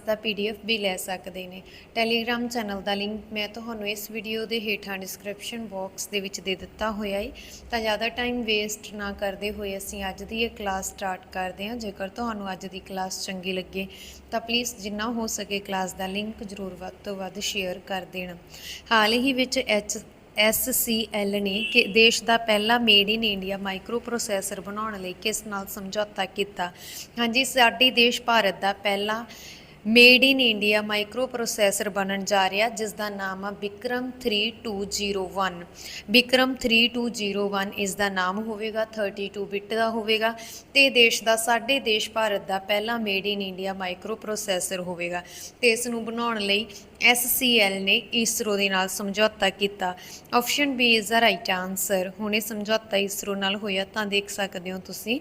ਦਾ PDF ਵੀ ਲੈ ਸਕਦੇ ਨੇ। ਟੈਲੀਗ੍ਰam ਚੈਨਲ ਦਾ ਲਿੰਕ ਮੈਂ ਤੁਹਾਨੂੰ ਇਸ ਵੀਡੀਓ ਦੇ ਹੇਠਾਂ ਡਿਸਕ੍ਰਿਪਸ਼ਨ ਬਾਕਸ ਦੇ ਵਿੱਚ ਦੇ ਦਿੱਤਾ ਹੋਇਆ ਹੈ ਤਾਂ ਜ਼ਿਆਦਾ ਟਾਈਮ ਵੇਸਟ ਨਾ ਕਰਦੇ ਹੋਏ ਅਸੀਂ ਅੱਜ ਦੀ ਇਹ ਕਲਾਸ ਸਟਾਰਟ ਕਰਦੇ ਹਾਂ। ਜੇਕਰ ਤੁਹਾਨੂੰ ਅੱਜ ਦੀ ਕਲਾਸ ਚੰਗੀ ਲੱਗੇ, ਤਾਂ ਪਲੀਜ਼ ਜਿੰਨਾ ਹੋ ਸਕੇ ਕਲਾਸ ਦਾ ਲਿੰਕ ਜ਼ਰੂਰ ਵੱਧ ਤੋਂ ਵੱਧ ਸ਼ੇਅਰ ਕਰ ਦੇਣਾ। ਹਾਲ ਹੀ ਵਿੱਚ ਐਚ SCL ਨੇ ਕਿ ਦੇਸ਼ ਦਾ ਪਹਿਲਾ made in India microprocessor ਬਣਾਉਣ ਲਈ ਕਿਸ ਨਾਲ ਸਮਝੌਤਾ ਕੀਤਾ? ਹਾਂਜੀ, ਸਾਡੇ ਦੇਸ਼ ਭਾਰਤ ਦਾ ਪਹਿਲਾ made in India microprocessor ਬਣਨ ਜਾ ਰਿਹਾ ਜਿਸ ਦਾ ਨਾਮ ਆ ਵਿਕਰਮ 3201 ਵਿਕਰਮ 3201 ਇਸ ਦਾ ਨਾਮ ਹੋਵੇਗਾ 32 ਬਿੱਟ ਦਾ ਹੋਵੇਗਾ ਤੇ ਦੇਸ਼ ਦਾ, ਸਾਡੇ ਦੇਸ਼ ਭਾਰਤ ਦਾ ਪਹਿਲਾ made in India microprocessor ਹੋਵੇਗਾ। ਤੇ ਇਸ ਨੂੰ ਬਣਾਉਣ ਲਈ SCL ਨੇ ਇਸਰੋ ਦੇ ਨਾਲ ਸਮਝੌਤਾ ਕੀਤਾ। Option B is the right answer. ਹੁਣ ਇਹ ਸਮਝੌਤਾ ਇਸਰੋ ਨਾਲ ਹੋਇਆ, ਤਾਂ ਦੇਖ ਸਕਦੇ ਹੋ ਤੁਸੀਂ।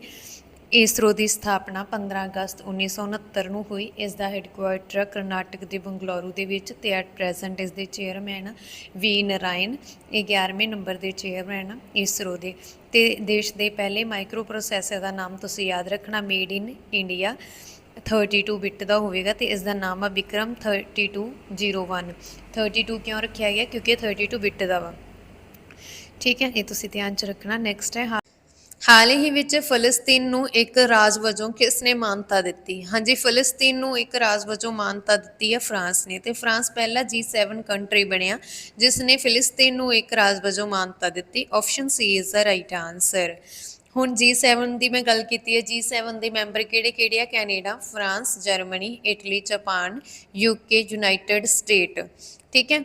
ਇਸਰੋ ਦੀ ਸਥਾਪਨਾ 15 ਅਗਸਤ 1969 ਨੂੰ ਹੋਈ। ਇਸ ਦਾ ਹੈੱਡਕੁਆਰਟਰ ਕਰਨਾਟਕ ਦੇ ਬੰਗਲੌਰੂ ਦੇ ਵਿੱਚ ਤੇ ਐਟ ਪ੍ਰੈਜ਼ੈਂਟ ਇਸ ਦੇ ਚੇਅਰਮੈਨ ਵੀ ਨਰਾਇਣ, ਇਹ 11ਵੇਂ ਨੰਬਰ ਦੇ ਚੇਅਰਮੈਨ ਇਸਰੋ ਦੇ। ਤੇ ਦੇਸ਼ ਦੇ ਪਹਿਲੇ ਮਾਈਕਰੋ ਪ੍ਰੋਸੈਸਰ ਦਾ ਨਾਮ ਤੁਸੀਂ ਯਾਦ ਰੱਖਣਾ ਮੇਡ ਇਨ ਇੰਡੀਆ 32 ਬਿੱਟ ਦਾ ਹੋਵੇਗਾ ਤੇ ਇਸ ਦਾ ਨਾਮ ਆ ਵਿਕਰਮ 3201 32 ਕਿਉਂ ਰੱਖਿਆ ਗਿਆ? ਕਿਉਂਕਿ ਇਹ 32 ਬਿੱਟ ਦਾ ਵਾ। ਠੀਕ ਹੈ, ਇਹ ਤੁਸੀਂ ਧਿਆਨ ਚ ਰੱਖਣਾ। ਨੈਕਸਟ ਹੈ ਹਾ- ਹਾਲ ਹੀ ਵਿੱਚ ਫਲਸਤੀਨ ਨੂੰ ਇੱਕ ਰਾਜ ਵਜੋਂ ਕਿਸ ਨੇ ਮਾਨਤਾ ਦਿੱਤੀ? ਹਾਂਜੀ, ਫਲਸਤੀਨ ਨੂੰ ਇੱਕ ਰਾਜ ਵਜੋਂ ਮਾਨਤਾ ਦਿੱਤੀ ਹੈ ਫਰਾਂਸ ਨੇ ਤੇ ਫਰਾਂਸ ਪਹਿਲਾ G7 ਕੰਟਰੀ ਬਣਿਆ ਜਿਸ ਨੇ ਫਿਲਿਸਤੀਨ ਨੂੰ ਇੱਕ ਰਾਜ ਵਜੋਂ ਮਾਨਤਾ ਦਿੱਤੀ। Option C is the right answer ਹੁਣ G7 ਦੀ ਮੈਂ ਗੱਲ ਕੀਤੀ ਹੈ। G7 ਦੇ ਮੈਂਬਰ ਕਿਹੜੇ ਕਿਹੜੇ ਆ? Canada, France, Germany, Italy, Japan UK United State. ਠੀਕ ਹੈ?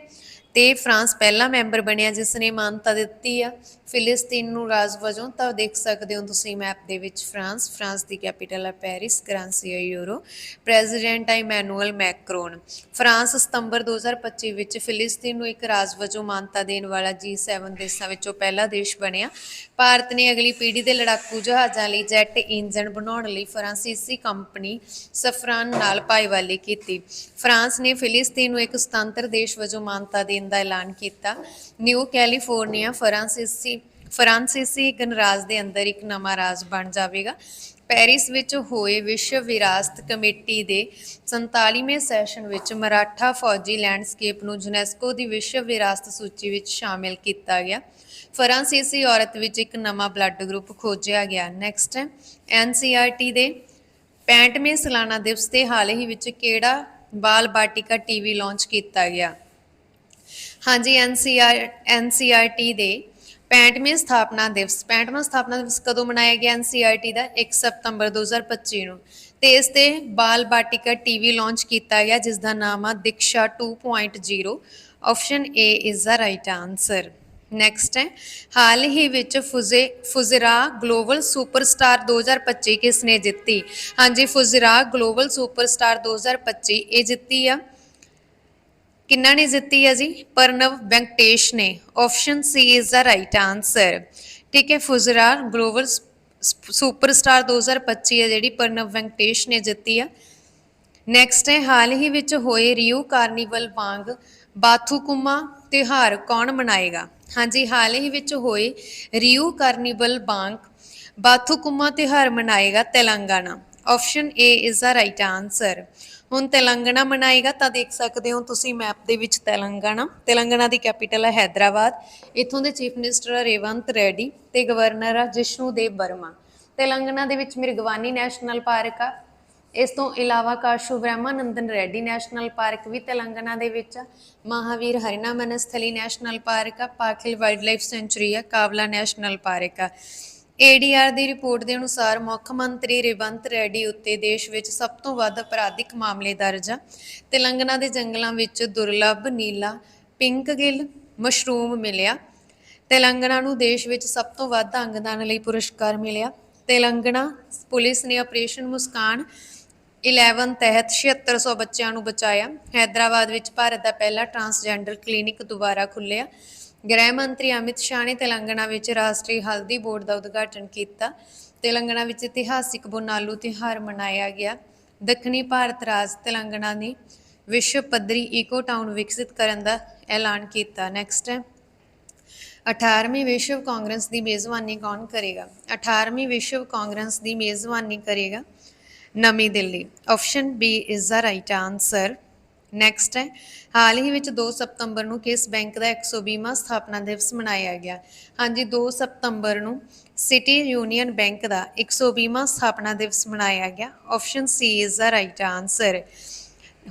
ਤੇ ਫਰਾਂਸ ਪਹਿਲਾ ਮੈਂਬਰ ਬਣਿਆ ਜਿਸ ਨੇ ਮਾਨਤਾ ਦਿੱਤੀ ਆ। ਫਿਲਿਸਤੀਨ ਨੂੰ ਰਾਜ ਵਜੋਂ ਤਾਂ ਦੇਖ ਸਕਦੇ ਹੋ ਤੁਸੀਂ ਮੈਪ ਦੇ ਵਿੱਚ ਫਰਾਂਸ ਫਰਾਂਸ ਦੀ ਕੈਪੀਟਲ ਹੈ ਪੈਰਿਸ ਕਰੰਸੀ ਹੈ ਯੂਰੋ ਪ੍ਰੈਜ਼ੀਡੈਂਟ ਹੈ ਇਮੈਨੂਅਲ ਮੈਕਰੋਨ। ਫਰਾਂਸ ਸਤੰਬਰ 2025 ਵਿੱਚ ਫਿਲਿਸਤੀਨ ਨੂੰ ਇੱਕ ਰਾਜ ਵਜੋਂ ਮਾਨਤਾ ਦੇਣ ਵਾਲਾ G7 ਦੇਸ਼ਾਂ ਵਿੱਚੋਂ ਪਹਿਲਾ ਦੇਸ਼ ਬਣਿਆ। ਭਾਰਤ ਨੇ ਅਗਲੀ ਪੀੜ੍ਹੀ ਦੇ ਲੜਾਕੂ ਜਹਾਜ਼ਾਂ ਲਈ ਜੈਟ ਇੰਜਣ ਬਣਾਉਣ ਲਈ ਫਰਾਂਸੀਸੀ ਕੰਪਨੀ ਸਫਰਾਨ ਨਾਲ ਭਾਈਵਾਲੀ ਕੀਤੀ। ਫਰਾਂਸ ਨੇ ਫਿਲਿਸਤੀਨ ਨੂੰ ਇੱਕ ਸੁਤੰਤਰ ਦੇਸ਼ ਵਜੋਂ ਮਾਨਤਾ ਦੇਣ ਦਾ ਐਲਾਨ ਕੀਤਾ। ਨਿਊ ਕੈਲੀਫੋਰਨੀਆ ਫਰਾਂਸੀਸੀ ਫਰਾਂਸੀਸੀ ਗਣਰਾਜ ਦੇ ਅੰਦਰ ਇੱਕ ਨਵਾਂ ਰਾਜ ਬਣ ਜਾਵੇਗਾ। ਪੈਰਿਸ ਵਿੱਚ ਹੋਏ ਵਿਸ਼ਵ ਵਿਰਾਸਤ ਕਮੇਟੀ ਦੇ 47ਵੇਂ ਸੈਸ਼ਨ ਵਿੱਚ ਮਰਾਠਾ ਫੌਜੀ ਲੈਂਡਸਕੇਪ ਨੂੰ ਯੂਨੈਸਕੋ ਦੀ ਵਿਸ਼ਵ ਵਿਰਾਸਤ ਸੂਚੀ ਵਿੱਚ ਸ਼ਾਮਿਲ ਕੀਤਾ ਗਿਆ। ਫਰਾਂਸੀਸੀ ਔਰਤ ਵਿੱਚ ਇੱਕ ਨਵਾਂ ਬਲੱਡ ਗਰੁੱਪ ਖੋਜਿਆ ਗਿਆ। ਨੈਕਸਟ ਹੈ ਐਨਸੀਆਰਟੀ ਦੇ 65ਵੇਂ ਸਾਲਾਨਾ ਦਿਵਸ ਤੇ ਹਾਲ ਹੀ ਵਿੱਚ ਕਿਹੜਾ ਬਾਲ ਬਾਟਿਕਾ ਟੀਵੀ ਲਾਂਚ ਕੀਤਾ ਗਿਆ? ਹਾਂਜੀ ਐਨਸੀਆਰ ਐਨਸੀਆਰਟੀ ਦੇ 65ਵੇਂ ਸਥਾਪਨਾ ਦਿਵਸ 65ਵਾਂ ਸਥਾਪਨਾ ਦਿਵਸ ਕਦੋਂ ਮਨਾਇਆ ਗਿਆ ਐਨਸੀਆਰਟੀ ਦਾ? 1 ਸਤੰਬਰ 2025 ਨੂੰ। ਤੇ ਇਸ ਤੇ ਬਾਲ ਬਾਟਿਕਾ ਟੀਵੀ ਲਾਂਚ ਕੀਤਾ ਗਿਆ, ਜਿਸ ਦਾ ਨਾਮ ਆ Diksha 2.0 option A is the right answer next ਹੈ, ਹਾਲ ਹੀ ਵਿੱਚ ਫੁਜ਼ੇ, ਫੁਜ਼ਰਾ ਗਲੋਬਲ ਸੁਪਰਸਟਾਰ 2025 ਕਿਸ ਨੇ ਜਿੱਤੀ? ਹਾਂਜੀ, ਫੁਜ਼ਰਾ ਗਲੋਬਲ ਸੁਪਰਸਟਾਰ 2025 ਇਹ ਜਿੱਤੀ ਆ। ਕਿੰਨਾ ਨੇ ਜਿੱਤੀ ਹੈ ਜੀ? ਪਰਨਵ ਵੈਂਕਟੇਸ਼ ਨੇ। Option C is the right answer ਠੀਕ ਹੈ ਫੁਜ਼ਰਾ ਗਲੋਬਲ ਸੁਪਰਸਟਾਰ 2025 ਹੈ ਜਿਹੜੀ ਪਰਨਵ ਵੈਂਕਟੇਸ਼ ਨੇ ਜਿੱਤੀ ਆ। ਨੈਕਸਟ ਹੈ, ਹਾਲ ਹੀ ਵਿੱਚ ਹੋਏ ਰਿਓ ਕਾਰਨੀਵਲ ਵਾਂਗ ਬਾਥੂਕੁਮਾ ਤਿਉਹਾਰ ਕੌਣ ਮਨਾਏਗਾ? ਹਾਂਜੀ, ਹਾਲ ਹੀ ਵਿੱਚ ਹੋਏ ਰਿਓ ਕਾਰਨੀਵਲ ਵਾਂਗ ਬਾਥੂਕੁਮਾ ਤਿਉਹਾਰ ਮਨਾਏਗਾ Telangana. Option A is the right answer ਹੁਣ ਤੇਲੰਗਾਨਾ ਮਨਾਏਗਾ ਤਾਂ ਦੇਖ ਸਕਦੇ ਹੋ ਤੁਸੀਂ ਮੈਪ ਦੇ ਵਿੱਚ ਤੇਲੰਗਾਨਾ। ਤੇਲੰਗਾਨਾ ਦੀ ਕੈਪੀਟਲ ਹੈ ਹੈਦਰਾਬਾਦ। ਇੱਥੋਂ ਦੇ ਚੀਫ ਮਿਨਿਸਟਰ ਹੈ ਰੇਵੰਤ ਰੈਡੀ ਤੇ ਗਵਰਨਰ ਹੈ ਜਿਸ਼ਨੂ ਦੇਵ ਵਰਮਾ। ਤੇਲੰਗਾਨਾ ਦੇ ਵਿੱਚ ਮਿਰਗਵਾਨੀ ਨੈਸ਼ਨਲ ਪਾਰਕ ਆ। ਇਸ ਤੋਂ ਇਲਾਵਾ ਕਾਸ਼ੂ ਬ੍ਰਹਮਾਨੰਦਨ ਰੈਡੀ ਨੈਸ਼ਨਲ ਪਾਰਕ ਵੀ ਤੇਲੰਗਾਨਾ ਦੇ ਵਿੱਚ ਆ। ਮਹਾਵੀਰ ਹਰਿਨਾ ਮਨਸਥਲੀ ਨੈਸ਼ਨਲ ਪਾਰਕ ਆ। ਪਾਖਿਲ ਵਾਈਲਡਲਾਈਫ ਸੈਂਚੁਰੀ ਆ, ਕਾਵਲਾ ਨੈਸ਼ਨਲ ਪਾਰਕ ਆ। ਏਡੀਆਰ ਦੀ ਰਿਪੋਰਟ ਦੇ ਅਨੁਸਾਰ ਮੁੱਖ ਮੰਤਰੀ ਰੇਵੰਤ ਰੈਡੀ ਉੱਤੇ ਦੇਸ਼ ਵਿੱਚ ਸਭ ਤੋਂ ਵੱਧ ਅਪਰਾਧਿਕ ਮਾਮਲੇ ਦਰਜ ਆ। ਤੇਲੰਗਾਨਾ ਦੇ ਜੰਗਲਾਂ ਵਿੱਚ ਦੁਰਲੱਭ ਨੀਲਾ, ਪਿੰਕ ਗਿਲ, ਮਸ਼ਰੂਮ ਮਿਲਿਆ। ਤੇਲੰਗਾਨਾ ਨੂੰ ਦੇਸ਼ ਵਿੱਚ ਸਭ ਤੋਂ ਵੱਧ ਅੰਗਦਾਨ ਲਈ ਪੁਰਸਕਾਰ ਮਿਲਿਆ। ਤੇਲੰਗਾਨਾ ਪੁਲਿਸ ਨੇ ਆਪਰੇਸ਼ਨ ਮੁਸਕਾਨ 11 ਤਹਿਤ 7600 ਬੱਚਿਆਂ ਨੂੰ ਬਚਾਇਆ। ਹੈਦਰਾਬਾਦ ਵਿੱਚ ਭਾਰਤ ਦਾ ਪਹਿਲਾ ਟਰਾਂਸਜੈਂਡਰ ਕਲੀਨਿਕ ਦੁਬਾਰਾ ਖੁੱਲਿਆ ਗ੍ਰਹਿ ਮੰਤਰੀ ਅਮਿਤ ਸ਼ਾਹ ਨੇ ਤੇਲੰਗਾਨਾ ਵਿੱਚ ਰਾਸ਼ਟਰੀ ਹਲਦੀ ਬੋਰਡ ਦਾ ਉਦਘਾਟਨ ਕੀਤਾ। ਤੇਲੰਗਾਨਾ ਵਿੱਚ ਇਤਿਹਾਸਿਕ ਬੋਨਾਲੂ ਤਿਉਹਾਰ ਮਨਾਇਆ ਗਿਆ। ਦੱਖਣੀ ਭਾਰਤ ਰਾਜ ਤੇਲੰਗਾਨਾ ਨੇ ਵਿਸ਼ਵ ਪੱਧਰੀ ਈਕੋ ਟਾਊਨ ਵਿਕਸਿਤ ਕਰਨ ਦਾ ਐਲਾਨ ਕੀਤਾ। ਨੈਕਸਟ ਹੈ 18ਵੀਂ ਵਿਸ਼ਵ ਕਾਂਗਰਸ ਦੀ ਮੇਜ਼ਬਾਨੀ ਕੌਣ ਕਰੇਗਾ? 18ਵੀਂ ਵਿਸ਼ਵ ਕਾਂਗਰਸ ਦੀ ਮੇਜ਼ਬਾਨੀ ਕਰੇਗਾ ਨਵੀਂ Delhi. Option B is the right answer next ਹੈ। ਹਾਲ ਹੀ ਵਿੱਚ 2 ਸਤੰਬਰ ਨੂੰ ਕਿਸ ਬੈਂਕ ਦਾ 120ਵਾਂ ਸਥਾਪਨਾ ਦਿਵਸ ਮਨਾਇਆ ਗਿਆ? ਹਾਂਜੀ 2 ਸਤੰਬਰ ਨੂੰ ਸਿਟੀ ਯੂਨੀਅਨ ਬੈਂਕ ਦਾ 120ਵਾਂ ਸਥਾਪਨਾ ਦਿਵਸ ਮਨਾਇਆ ਗਿਆ। Option C is the right answer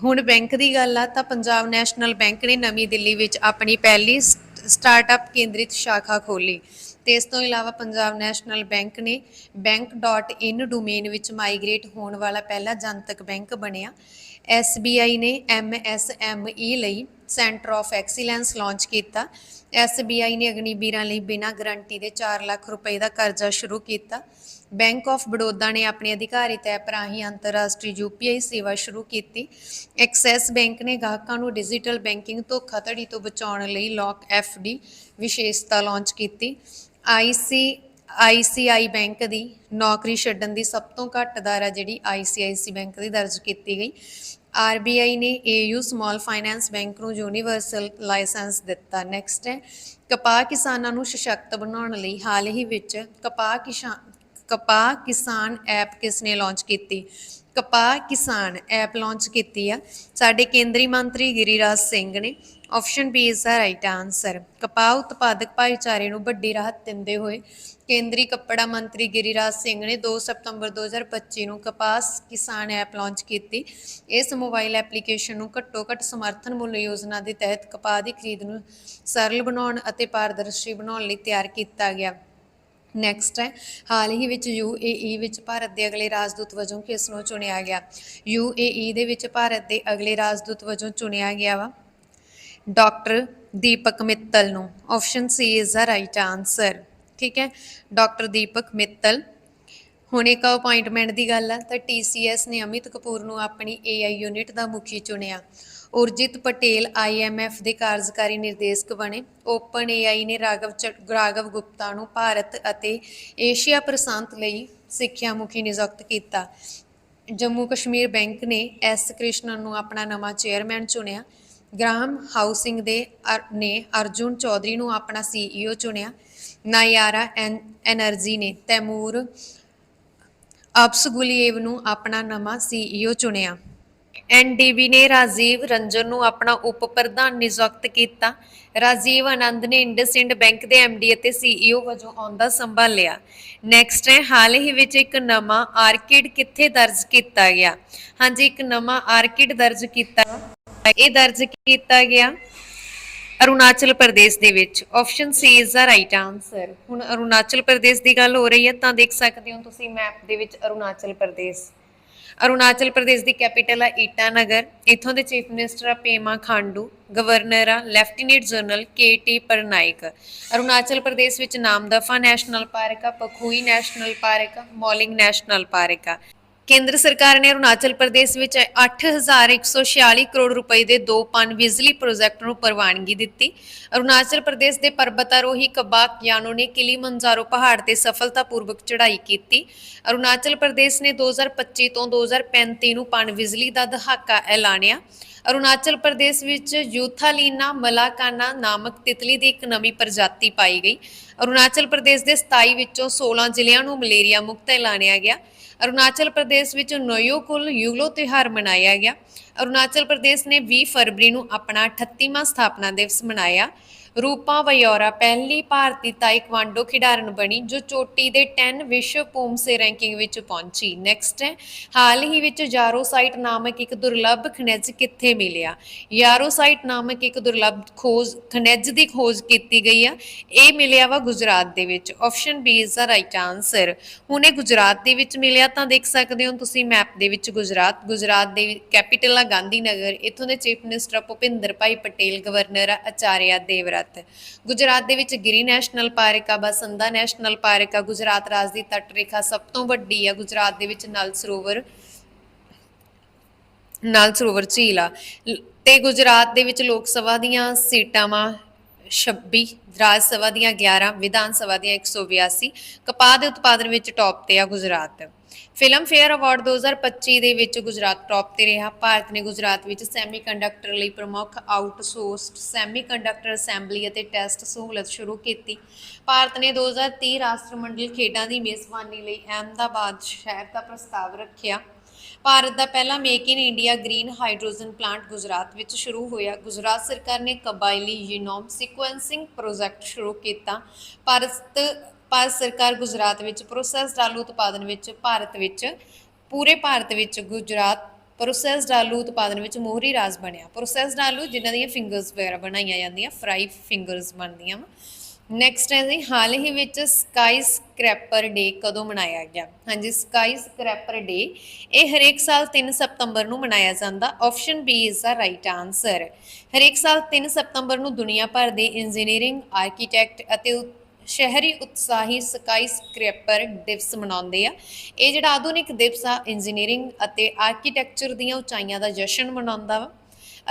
ਹੁਣ ਬੈਂਕ ਦੀ ਗੱਲ ਆ, ਤਾਂ ਪੰਜਾਬ ਨੈਸ਼ਨਲ ਬੈਂਕ ਨੇ ਨਵੀਂ ਦਿੱਲੀ ਵਿੱਚ ਆਪਣੀ ਪਹਿਲੀ ਸਟ- ਸਟਾਰਟਅਪ ਕੇਂਦਰਿਤ ਸ਼ਾਖਾ ਖੋਲੀ ਤੇ ਇਸ ਤੋਂ ਇਲਾਵਾ ਪੰਜਾਬ ਨੈਸ਼ਨਲ ਬੈਂਕ ਨੇ bank.in ਡੋਮੇਨ ਵਿੱਚ ਮਾਈਗ੍ਰੇਟ ਹੋਣ ਵਾਲਾ ਪਹਿਲਾ ਜਨਤਕ ਬੈਂਕ ਬਣਿਆ। SBI ਨੇ MSME ਲਈ ਸੈਂਟਰ ਆਫ ਐਕਸੀਲੈਂਸ ਲਾਂਚ ਕੀਤਾ। SBI ਨੇ ਅਗਨੀਵੀਰਾਂ ਲਈ ਬਿਨਾਂ ਗਾਰੰਟੀ ਦੇ 4 ਲੱਖ ਰੁਪਏ ਦਾ ਕਰਜ਼ਾ ਸ਼ੁਰੂ ਕੀਤਾ। ਬੈਂਕ ਆਫ ਬੜੌਦਾ ਨੇ ਆਪਣੇ ਅਧਿਕਾਰਿਤ ਐਪ ਰਾਹੀਂ ਅੰਤਰਰਾਸ਼ਟਰੀ UPI ਸੇਵਾ ਸ਼ੁਰੂ ਕੀਤੀ। ਐਕਸੈਸ ਬੈਂਕ ਨੇ ਗਾਹਕਾਂ ਨੂੰ ਡਿਜੀਟਲ ਬੈਂਕਿੰਗ ਧੋਖਾਧੜੀ ਤੋਂ ਬਚਾਉਣ ਲਈ ਲੌਕ FD ਵਿਸ਼ੇਸ਼ਤਾ ਲਾਂਚ ਕੀਤੀ। IC ICI ਬੈਂਕ ਦੀ ਨੌਕਰੀ ਛੱਡਣ ਦੀ ਸਭ ਤੋਂ ਘੱਟ ਦਰ ਆ ਜਿਹੜੀ ICIC ਬੈਂਕ ਦੀ ਦਰਜ ਕੀਤੀ ਗਈ। RBI ਨੇ AU ਸਮਾਲ ਫਾਈਨੈਂਸ ਬੈਂਕ ਨੂੰ ਯੂਨੀਵਰਸਲ ਲਾਇਸੈਂਸ ਦਿੱਤਾ। ਨੈਕਸਟ ਹੈ, ਕਪਾਹ ਕਿਸਾਨਾਂ ਨੂੰ ਸਸ਼ਕਤ ਬਣਾਉਣ ਲਈ ਹਾਲ ਹੀ ਵਿੱਚ ਕਪਾਹ ਕਿਸਾਨ ਕਪਾਹ ਕਿਸਾਨ ਐਪ ਕਿਸ ਨੇ ਲਾਂਚ ਕੀਤੀ? ਕਪਾਹ ਕਿਸਾਨ ਐਪ ਲਾਂਚ ਕੀਤੀ ਆ। ਸਾਡੇ ਕੇਂਦਰੀ ਮੰਤਰੀ ਗਿਰੀਰਾਜ ਸਿੰਘ ਨੇ। Option B is the right answer ਕਪਾਹ ਉਤਪਾਦਕ ਭਾਈਚਾਰੇ ਨੂੰ ਵੱਡੀ ਰਾਹਤ ਦਿੰਦੇ ਹੋਏ ਕੇਂਦਰੀ ਕੱਪੜਾ ਮੰਤਰੀ ਗਿਰੀਰਾਜ ਸਿੰਘ ਨੇ 2 ਸਤੰਬਰ 2025 ਨੂੰ ਕਪਾਸ ਕਿਸਾਨ ਐਪ ਲਾਂਚ ਕੀਤੀ ਇਸ ਮੋਬਾਈਲ ਐਪਲੀਕੇਸ਼ਨ ਨੂੰ ਘੱਟੋ ਘੱਟ ਸਮਰਥਨ ਮੁੱਲ ਯੋਜਨਾ ਦੇ ਤਹਿਤ ਕਪਾਹ ਦੀ ਖਰੀਦ ਨੂੰ ਸਰਲ ਬਣਾਉਣ ਅਤੇ ਪਾਰਦਰਸ਼ੀ ਬਣਾਉਣ ਲਈ ਤਿਆਰ ਕੀਤਾ ਗਿਆ। ਨੈਕਸਟ ਹੈ, ਹਾਲ ਹੀ ਵਿੱਚ UAE ਵਿੱਚ ਭਾਰਤ ਦੇ ਅਗਲੇ ਰਾਜਦੂਤ ਵਜੋਂ ਕਿਸ ਨੂੰ ਚੁਣਿਆ ਗਿਆ? UAE ਦੇ ਵਿੱਚ ਭਾਰਤ ਦੇ ਅਗਲੇ ਰਾਜਦੂਤ ਵਜੋਂ ਚੁਣਿਆ ਗਿਆ ਵਾ। ਡਾਕਟਰ ਦੀਪਕ ਮਿੱਤਲ ਨੂੰ। Option C is the right answer ਠੀਕ ਹੈ? ਡਾਕਟਰ ਦੀਪਕ ਮਿੱਤਲ। ਹੁਣ ਇੱਕ ਅਪਾਇੰਟਮੈਂਟ ਦੀ ਗੱਲ ਆ, ਤਾਂ TCS ਨੇ ਅਮਿਤ ਕਪੂਰ ਨੂੰ ਆਪਣੀ AI ਯੂਨਿਟ ਦਾ ਮੁਖੀ ਚੁਣਿਆ। ਉਰਜਿਤ ਪਟੇਲ IMF ਦੇ ਕਾਰਜਕਾਰੀ ਨਿਰਦੇਸ਼ਕ ਬਣੇ। ਓਪਨ AI ਨੇ ਰਾਘਵ ਚ- ਰਾਘਵ ਗੁਪਤਾ ਨੂੰ ਭਾਰਤ ਅਤੇ ਏਸ਼ੀਆ ਪ੍ਰਸ਼ਾਂਤ ਲਈ ਸਿੱਖਿਆ ਮੁਖੀ ਨਿਯੁਕਤ ਕੀਤਾ। ਜੰਮੂ ਕਸ਼ਮੀਰ ਬੈਂਕ ਨੇ ਐਸ ਕ੍ਰਿਸ਼ਨਨ ਨੂੰ ਆਪਣਾ ਨਵਾਂ ਚੇਅਰਮੈਨ ਚੁਣਿਆ। ਗ੍ਰਾਮ ਹਾਊਸਿੰਗ ਦੇ ਨੇ ਅਰਜੁਨ ਚੌਧਰੀ ਨੂੰ ਆਪਣਾ ਸੀਈਓ ਚੁਣਿਆ। ਨਾਇਆਰਾ ਐਨਰਜੀ ਨੇ ਤੈਮੂਰ ਅਬਸਗੁਲੀਏਵ ਨੂੰ ਆਪਣਾ ਨਵਾਂ ਸੀਈਓ ਚੁਣਿਆ। ਐਨਡੀਬੀ ਨੇ ਰਾਜੀਵ ਰੰਜਨ ਨੂੰ ਆਪਣਾ ਉਪ ਪ੍ਰਧਾਨ ਨਿਯੁਕਤ ਕੀਤਾ। ਰਾਜੀਵ ਆਨੰਦ ਨੇ ਇੰਡਸਇੰਡ ਬੈਂਕ ਦੇ ਐਮਡੀ ਅਤੇ ਸੀਈਓ ਵਜੋਂ ਆਉਂਦਾ ਸੰਭਾਲਿਆ। ਨੈਕਸਟ ਹੈ, ਹਾਲ ਹੀ ਵਿੱਚ ਇੱਕ ਨਵਾਂ ਆਰਕਿਡ ਕਿੱਥੇ ਦਰਜ ਕੀਤਾ ਗਿਆ? ਹਾਂਜੀ, ਇੱਕ ਨਵਾਂ ਆਰਕਿਡ ਦਰਜ ਕੀਤਾ। ਇਹ ਦਰਜ ਕੀਤਾ ਗਿਆ ਅਰੁਣਾਚਲ ਪ੍ਰਦੇਸ਼ ਦੇ ਵਿੱਚ। Option C is the right answer ਹੁਣ ਅਰੁਣਾਚਲ ਪ੍ਰਦੇਸ਼ ਦੀ ਗੱਲ ਹੋ ਰਹੀ ਹੈ, ਤਾਂ ਦੇਖ ਸਕਦੇ ਹੋ ਤੁਸੀਂ ਮੈਪ ਦੇ ਵਿੱਚ ਅਰੁਣਾਚਲ ਪ੍ਰਦੇਸ਼। ਅਰੁਣਾਚਲ ਪ੍ਰਦੇਸ਼ ਦੀ ਕੈਪੀਟਲ ਹੈ ਈਟਾਨਗਰ। ਇਥੋਂ ਦੇ ਚੀਫ ਮਿਨਿਸਟਰ ਆ ਪੇਮਾ ਖਾਂਡੂ ਗਵਰਨਰ ਆ lieutenant general K T Parnaik. Arunachal Pradesh ਵਿੱਚ ਨਾਮਦਫਾ ਨੈਸ਼ਨਲ ਪਾਰਕ ਆ, ਪਖੂਈ ਨੈਸ਼ਨਲ ਪਾਰਕ ਆ, ਮੌਲਿੰਗ ਨੈਸ਼ਨਲ ਪਾਰਕ ਆ। ਕੇਂਦਰ ਸਰਕਾਰ ਨੇ ਅਰੁਣਾਚਲ ਪ੍ਰਦੇਸ਼ ਵਿੱਚ 8146 ਕਰੋੜ ਰੁਪਏ ਦੇ ਦੋ ਪਨ ਬਿਜਲੀ ਪ੍ਰੋਜੈਕਟ ਨੂੰ ਪ੍ਰਵਾਨਗੀ ਦਿੱਤੀ। ਅਰੁਣਾਚਲ ਪ੍ਰਦੇਸ਼ ਦੇ ਪਰਬਤਾਰੋਹੀ ਕਬਾਕ ਯਾਨੋ ਨੇ ਕਿਲੀ ਮੰਜ਼ਾਰੋ ਪਹਾੜ ਤੇ ਸਫਲਤਾਪੂਰਵਕ ਚੜ੍ਹਾਈ ਕੀਤੀ। ਅਰੁਣਾਚਲ ਪ੍ਰਦੇਸ਼ ਨੇ 2025 ਤੋਂ 2035 ਨੂੰ ਪਨ ਬਿਜਲੀ ਦਾ ਦਹਾਕਾ ਐਲਾਨਿਆ। ਅਰੁਣਾਚਲ ਪ੍ਰਦੇਸ਼ ਵਿੱਚ ਯੂਥਾਲੀਨਾ ਮਲਾਕਾਨਾ ਨਾਮਕ ਤਿਤਲੀ ਦੀ ਇੱਕ ਨਵੀਂ ਪ੍ਰਜਾਤੀ ਪਾਈ ਗਈ। ਅਰੁਣਾਚਲ ਪ੍ਰਦੇਸ਼ ਦੇ 27 ਵਿੱਚੋਂ 16 ਜ਼ਿਲ੍ਹਿਆਂ ਨੂੰ ਮਲੇਰੀਆ ਮੁਕਤ ਐਲਾਨਿਆ ਗਿਆ। ਅਰੁਣਾਚਲ ਪ੍ਰਦੇਸ਼ ਵਿੱਚ ਨੋਯੋ ਨੋਯੋਕੁਲ ਯੂਗਲੋ ਤਿਉਹਾਰ ਮਨਾਇਆ ਗਿਆ। ਅਰੁਣਾਚਲ ਪ੍ਰਦੇਸ਼ ਨੇ 20 ਫਰਵਰੀ ਨੂੰ ਆਪਣਾ 38ਵਾਂ ਸਥਾਪਨਾ ਦਿਵਸ ਮਨਾਇਆ। ਰੂਪਾ ਵਯੋਰਾ ਪਹਿਲੀ ਭਾਰਤੀ ਤਾਇਕਵਾਂਡੋ ਖਿਡਾਰਨ ਬਣੀ, ਜੋ ਚੋਟੀ ਦੇ 10 ਵਿਸ਼ਵ ਪੂਮਸੇ ਰੈਂਕਿੰਗ ਵਿੱਚ ਪਹੁੰਚੀ। ਨੈਕਸਟ ਹੈ, ਹਾਲ ਹੀ ਵਿੱਚ ਯਾਰੋਸਾਈਟ ਨਾਮਕ ਇੱਕ ਦੁਰਲੱਭ ਖਣਿਜ ਕਿੱਥੇ ਮਿਲਿਆ? ਯਾਰੋਸਾਈਟ ਨਾਮਕ ਇੱਕ ਦੁਰਲੱਭ ਖੋਜ, ਖਣਿਜ ਦੀ ਖੋਜ ਕੀਤੀ ਗਈ ਆ। ਇਹ ਮਿਲਿਆ ਵਾ ਗੁਜਰਾਤ ਦੇ ਵਿੱਚ। Option B is the right answer ਹੁਣ ਇਹ ਗੁਜਰਾਤ ਦੇ ਵਿੱਚ ਮਿਲਿਆ ਤਾਂ ਦੇਖ ਸਕਦੇ ਹੋ ਤੁਸੀਂ ਮੈਪ ਦੇ ਵਿੱਚ ਗੁਜਰਾਤ। ਗੁਜਰਾਤ ਦੇ ਕੈਪੀਟਲ ਆ ਗਾਂਧੀਨਗਰ, ਇੱਥੋਂ ਦੇ chief minister Bhupendra Bhai Patel, governor Acharya Devvrat. Gujarat ਦੇ ਵਿੱਚ ਗਿਰੀ ਨੈਸ਼ਨਲ ਪਾਰਕ ਆ ਬਸੰਦਾ ਨੈਸ਼ਨਲ ਪਾਰਕ ਆ, ਗੁਜਰਾਤ ਰਾਜ ਦੀ ਤੱਟ ਰੇਖਾ ਸਭ ਤੋਂ ਵੱਡੀ ਆ, ਗੁਜਰਾਤ ਦੇ ਵਿੱਚ ਨਲ ਸਰੋਵਰ, ਨਾਲ ਸਰੋਵਰ ਝੀਲ ਆ। ਤੇ ਗੁਜਰਾਤ ਦੇ ਵਿੱਚ ਲੋਕ ਸਭਾ ਦੀਆਂ ਸੀਟਾਂ ਵਾ 26 ਰਾਜ ਸਭਾ ਦੀਆਂ 11 ਵਿਧਾਨ ਸਭਾ ਦੀਆਂ 182 ਕਪਾਹ ਦੇ ਉਤਪਾਦਨ ਵਿੱਚ ਟੌਪ ਤੇ ਆ ਗੁਜਰਾਤ। ਫਿਲਮ ਫੇਅਰ ਅਵਾਰਡ 2025 ਦੇ ਵਿੱਚ ਗੁਜਰਾਤ ਟੌਪ ਤੇ ਰਿਹਾ। ਭਾਰਤ ਨੇ ਗੁਜਰਾਤ ਵਿੱਚ ਸੈਮੀਕੰਡਕਟਰ ਲਈ ਪ੍ਰਮੁੱਖ ਆਊਟਸੋਰਸਡ ਸੈਮੀਕੰਡਕਟਰ ਅਸੈਂਬਲੀ ਅਤੇ ਟੈਸਟ ਸਹੂਲਤ ਸ਼ੁਰੂ ਕੀਤੀ। ਭਾਰਤ ਨੇ 2030 ਰਾਸ਼ਟਰਮੰਡਲ ਖੇਡਾਂ ਦੀ ਮੇਜ਼ਬਾਨੀ ਲਈ ਅਹਿਮਦਾਬਾਦ ਸ਼ਹਿਰ ਦਾ ਪ੍ਰਸਤਾਵ ਰੱਖਿਆ। ਭਾਰਤ ਦਾ ਪਹਿਲਾ make in India green hydrogen plant Gujarat ਵਿੱਚ ਸ਼ੁਰੂ ਹੋਇਆ। ਗੁਜਰਾਤ ਸਰਕਾਰ ਨੇ ਕਬਾਇਲੀ ਜੀਨੋਮ ਸੀਕੁਐਂਸਿੰਗ ਪ੍ਰੋਜੈਕਟ ਸ਼ੁਰੂ ਕੀਤਾ। ਭਾਰਤ ਭਾਰਤ ਸਰਕਾਰ ਗੁਜਰਾਤ ਵਿੱਚ ਪ੍ਰੋਸੈਸਡ ਆਲੂ ਉਤਪਾਦਨ ਵਿੱਚ ਭਾਰਤ ਵਿੱਚ, ਪੂਰੇ ਭਾਰਤ ਵਿੱਚ ਗੁਜਰਾਤ ਪ੍ਰੋਸੈਸਡ ਆਲੂ ਉਤਪਾਦਨ ਵਿੱਚ ਮੋਹਰੀ ਰਾਜ ਬਣਿਆ। ਪ੍ਰੋਸੈਸਡ ਆਲੂ ਜਿਨ੍ਹਾਂ ਦੀਆਂ ਫਿੰਗਰਸ ਵਗੈਰਾ ਬਣਾਈਆਂ ਜਾਂਦੀਆਂ ਫਰਾਈ ਫਿੰਗਰਸ ਬਣਦੀਆਂ ਨੈਕਸਟ ਹੈ ਜੀ, ਹਾਲ ਹੀ ਵਿੱਚ ਸਕਾਈ ਸਕ੍ਰੈਪਰ ਡੇ ਕਦੋਂ ਮਨਾਇਆ ਗਿਆ? ਹਾਂਜੀ ਸਕਾਈ ਸਕ੍ਰੈਪਰ ਡੇ ਇਹ ਹਰੇਕ ਸਾਲ 3 ਸਤੰਬਰ ਨੂੰ ਮਨਾਇਆ ਜਾਂਦਾ। Option B is the right answer ਹਰੇਕ ਸਾਲ 3 ਸਤੰਬਰ ਨੂੰ ਦੁਨੀਆ ਭਰ ਦੇ ਇੰਜੀਨੀਅਰਿੰਗ ਆਰਕੀਟੈਕਟ ਅਤੇ ਸ਼ਹਿਰੀ ਉਤਸ਼ਾਹੀ ਸਕਾਈ ਸਕ੍ਰੈਪਰ ਦਿਵਸ ਮਨਾਉਂਦੇ ਆ। ਇਹ ਜਿਹੜਾ ਆਧੁਨਿਕ ਦਿਵਸ ਆ, ਇੰਜੀਨੀਅਰਿੰਗ ਅਤੇ ਆਰਕੀਟੈਕਚਰ ਦੀਆਂ ਉਚਾਈਆਂ ਦਾ ਜਸ਼ਨ ਮਨਾਉਂਦਾ ਵਾ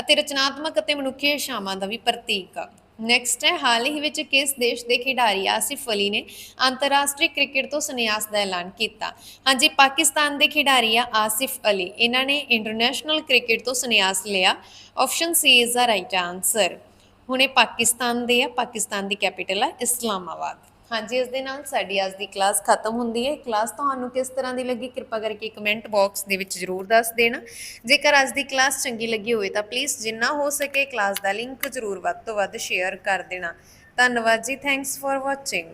ਅਤੇ ਰਚਨਾਤਮਕ ਅਤੇ ਮਨੁੱਖੀ ਇੱਛਾਵਾਂ ਦਾ ਵੀ ਪ੍ਰਤੀਕ ਆ। ਨੈਕਸਟ ਹੈ, ਹਾਲ ਹੀ ਵਿੱਚ ਕਿਸ ਦੇਸ਼ ਦੇ ਖਿਡਾਰੀ ਆਸਿਫ ਅਲੀ ਨੇ ਅੰਤਰਰਾਸ਼ਟਰੀ ਕ੍ਰਿਕਟ ਤੋਂ ਸੰਨਿਆਸ ਦਾ ਐਲਾਨ ਕੀਤਾ? ਹਾਂਜੀ, ਪਾਕਿਸਤਾਨ ਦੇ ਖਿਡਾਰੀ ਆ ਆਸਿਫ ਅਲੀ। ਇਹਨਾਂ ਨੇ ਇੰਟਰਨੈਸ਼ਨਲ ਕ੍ਰਿਕਟ ਤੋਂ ਸੰਨਿਆਸ ਲਿਆ। Option C is the right answer ਹੁਣ ਇਹ ਪਾਕਿਸਤਾਨ ਦੇ ਆ, ਪਾਕਿਸਤਾਨ ਦੀ ਕੈਪੀਟਲ ਆ, ਇਸਲਾਮਾਬਾਦ। ਹਾਂਜੀ, ਇਸ ਦੇ ਨਾਲ ਸਾਡੀ ਅੱਜ ਦੀ ਕਲਾਸ ਖਤਮ ਹੁੰਦੀ ਹੈ। ਕਲਾਸ ਤੁਹਾਨੂੰ ਕਿਸ ਤਰ੍ਹਾਂ ਦੀ ਲੱਗੀ? ਕਿਰਪਾ ਕਰਕੇ ਕਮੈਂਟ ਬਾਕਸ ਦੇ ਵਿੱਚ ਜ਼ਰੂਰ ਦੱਸ ਦੇਣਾ। ਜੇਕਰ ਅੱਜ ਦੀ ਕਲਾਸ ਚੰਗੀ ਲੱਗੀ ਹੋਵੇ ਤਾਂ ਪਲੀਜ਼ ਜਿੰਨਾ ਹੋ ਸਕੇ ਕਲਾਸ ਦਾ ਲਿੰਕ ਜ਼ਰੂਰ ਵੱਧ ਤੋਂ ਵੱਧ ਸ਼ੇਅਰ ਕਰ ਦੇਣਾ। ਧੰਨਵਾਦ ਜੀ ਥੈਂਕਸ ਫॉर ਵਾਚਿੰਗ